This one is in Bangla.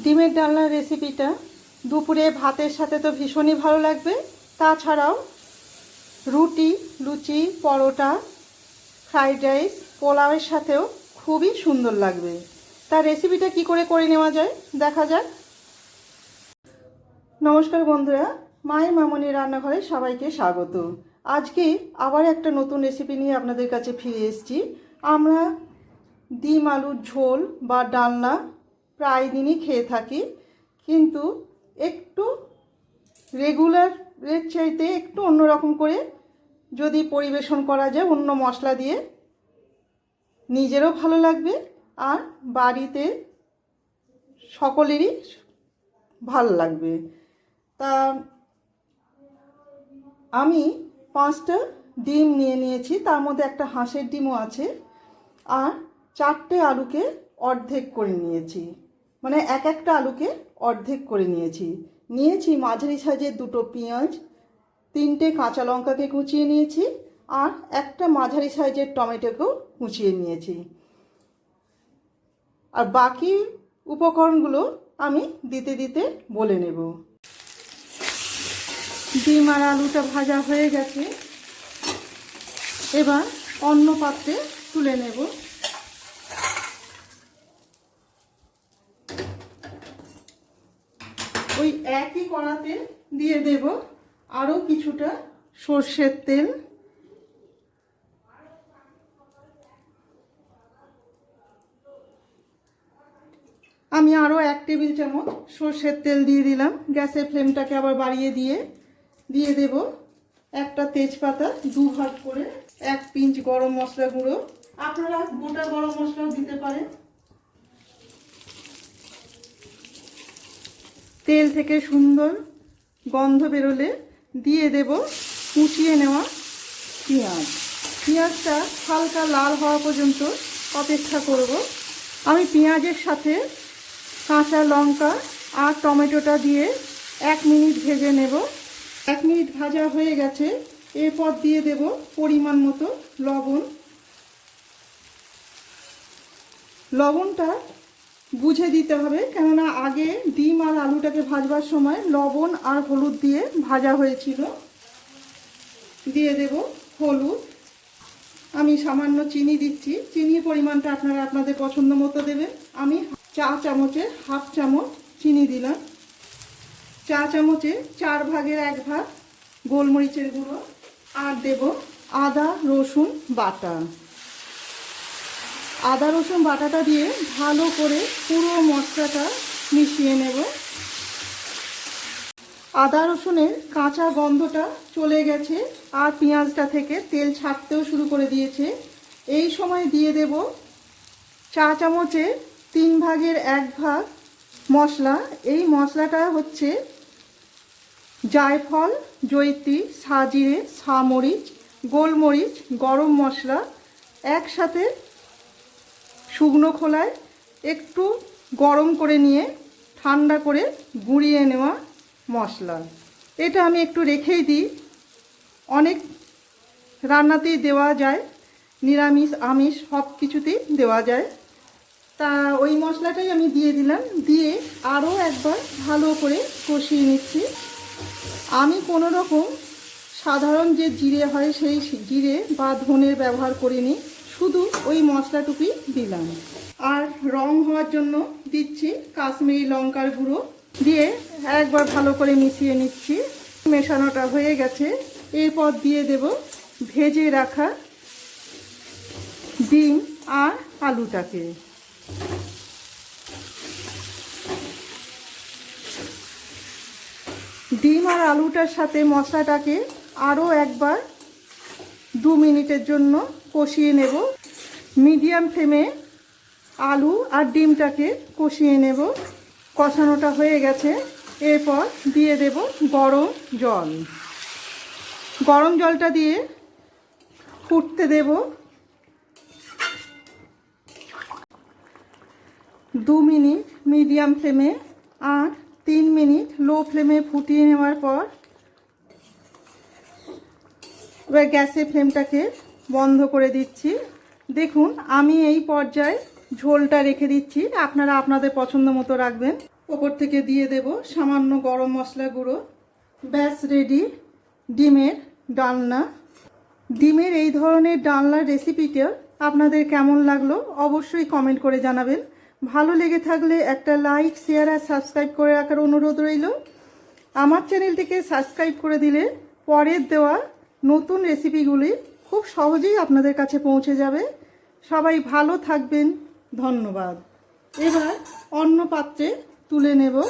ডিমের ডালনার রেসিপিটা দুপুরে ভাতের সাথে তো ভীষণই ভালো লাগবে। তাছাড়াও রুটি, লুচি, পরোটা ফ্রাইড রাইস পোলাওয়ের সাথেও খুবই সুন্দর লাগবে। তার রেসিপিটা কি করে করে নেওয়া যায়? দেখা যাক। নমস্কার বন্ধুরা, মায়ের মামনি রান্নাঘরে সবাইকে স্বাগত। আজকে আবার একটা নতুন রেসিপি নিয়ে আপনাদের কাছে ফিরে এসেছি। আমরা ডিম, আলুর ঝোল বা ডালনা প্রায় দিনই খেয়ে থাকি, কিন্তু একটু রেগুলারের চাইতে একটু অন্যরকম করে যদি পরিবেশন করা যায়, অন্য মশলা দিয়ে নিজেরও ভালো লাগবে আর বাড়িতে সকলেরই ভালো লাগবে। তা আমি পাঁচটা ডিম নিয়ে নিয়েছি, তার মধ্যে একটা হাঁসের ডিমও আছে, আর চারটে আলুকে অর্ধেক করে নিয়েছি। মানে এক একটা আলুকে অর্ধেক করে নিয়েছি। নিয়েছি মাঝারি সাইজের দুটো পেঁয়াজ, তিনটে কাঁচা লঙ্কাকে কুচিয়ে নিয়েছি আর একটা মাঝারি সাইজের টমেটোকেও কুচিয়ে নিয়েছি। আর বাকি উপকরণগুলো আমি দিতে দিতে বলে নেব। ডিম আর আলুটা ভাজা হয়ে গেছে। এবার অন্য পাত্রে তুলে নেব। ওই একই কড়াতে দিয়ে দেব আরও কিছুটা সর্ষের তেল। আমি আরও এক টেবিল চামচ সর্ষের তেল দিয়ে দিলাম। গ্যাসের ফ্লেমটাকে আবার বাড়িয়ে দিয়ে দিয়ে দেব একটা তেজপাতা দু ভাগ করে এক পিঞ্চ গরম মশলা গুঁড়ো। আপনারা গোটা গরম মশলাও দিতে পারেন। তেল থেকে সুন্দর গন্ধ বেরোলে দিয়ে দেব কুচিয়ে নেওয়া পেঁয়াজ। পেঁয়াজটা হালকা লাল হওয়া পর্যন্ত অপেক্ষা করব। আমি পেঁয়াজের সাথে কাঁচা লঙ্কা আর টমেটোটা দিয়ে এক মিনিট ভেজে নেব। এক মিনিট ভাজা হয়ে গেছে। এরপর দিয়ে দেব পরিমাণ মতো লবণ। লবণটা বুঝে দিতে হবে। কেননা আগে ডিম আর আলুটাকে ভাজবার সময় লবণ আর হলুদ দিয়ে ভাজা হয়েছিল। দিয়ে দেব হলুদ। আমি সামান্য চিনি দিচ্ছি। চিনির পরিমাণটা আপনারা আপনাদের পছন্দ মতো দেবেন। আমি চা চামচে হাফ চামচ চিনি দিলাম। চা চামচে চার ভাগের এক ভাগ গোলমরিচের গুঁড়ো। আর দেব আদা, রসুন, বাটা। আদা, রসুন বাটাটা দিয়ে ভালো করে পুরো মশলাটা মিশিয়ে নেব। আদা, রসুনের কাঁচা গন্ধটা চলে গেছে আর পেঁয়াজটা থেকে তেল ছাড়তেও শুরু করে দিয়েছে। এই সময় দিয়ে দেব চা চামচে তিন ভাগের এক ভাগ মশলা। এই মশলাটা হচ্ছে জায়ফল জৈত্রী সাজিরে সামরিচ গোলমরিচ, গরম মশলা। একসাথে শুকনো খোলায় একটু গরম করে নিয়ে ঠান্ডা করে গুঁড়িয়ে নেওয়া মশলা। এটা আমি একটু রেখেই দিই। অনেক রান্নাতেই দেওয়া যায়, নিরামিষ, আমিষ সব কিছুতেই দেওয়া যায়। তা ওই মশলাটাই আমি দিয়ে দিলাম। দিয়ে আরও একবার ভালো করে কষিয়ে নিচ্ছি। আমি কোনো রকম সাধারণ যে জিরে হয় সেই জিরে বা ধনের ব্যবহার করিনি। শুধু ওই মশলাটুকুই দিলাম। আর রং হওয়ার জন্য দিচ্ছি কাশ্মীরি লঙ্কার গুঁড়ো দিয়ে একবার ভালো করে মিশিয়ে নিচ্ছি। মেশানোটা হয়ে গেছে। এরপর দিয়ে দেব ভেজে রাখা ডিম আর আলুটাকে। ডিম আর আলুটার সাথে মশলাটাকে আরও একবার দু মিনিটের জন্য কষিয়ে নেব। মিডিয়াম ফ্লেমে আলু আর ডিমটাকে কষিয়ে নেব। কষানোটা হয়ে গেছে। এরপর দিয়ে দেব গরম জল। গরম জলটা দিয়ে ফুটতে দেব। দু মিনিট মিডিয়াম ফ্লেমে আর তিন মিনিট লো ফ্লেমে ফুটিয়ে নেওয়ার পর এবার গ্যাসের ফ্লেমটাকে বন্ধ করে দিচ্ছি। দেখুন, আমি এই পর্যায়ে ঝোলটা রেখে দিচ্ছি। আপনারা আপনাদের পছন্দ মতো রাখবেন। ওপর থেকে দিয়ে দেব সামান্য গরম মশলা গুঁড়ো। ব্যাস রেডি ডিমের ডালনা। ডিমের এই ধরনের ডালনার রেসিপিটা আপনাদের কেমন লাগল অবশ্যই কমেন্ট করে জানাবেন। ভালো লেগে থাকলে একটা লাইক শেয়ার আর সাবস্ক্রাইব করে রাখার অনুরোধ রইল। আমার চ্যানেলটিকে সাবস্ক্রাইব করে দিলে পরের দেওয়া নতুন রেসিপিগুলি খুব সহজেই আপনাদের কাছে পৌঁছে যাবে। সবাই ভালো থাকবেন। ধন্যবাদ। এবার অন্য পাত্রে তুলে নেব।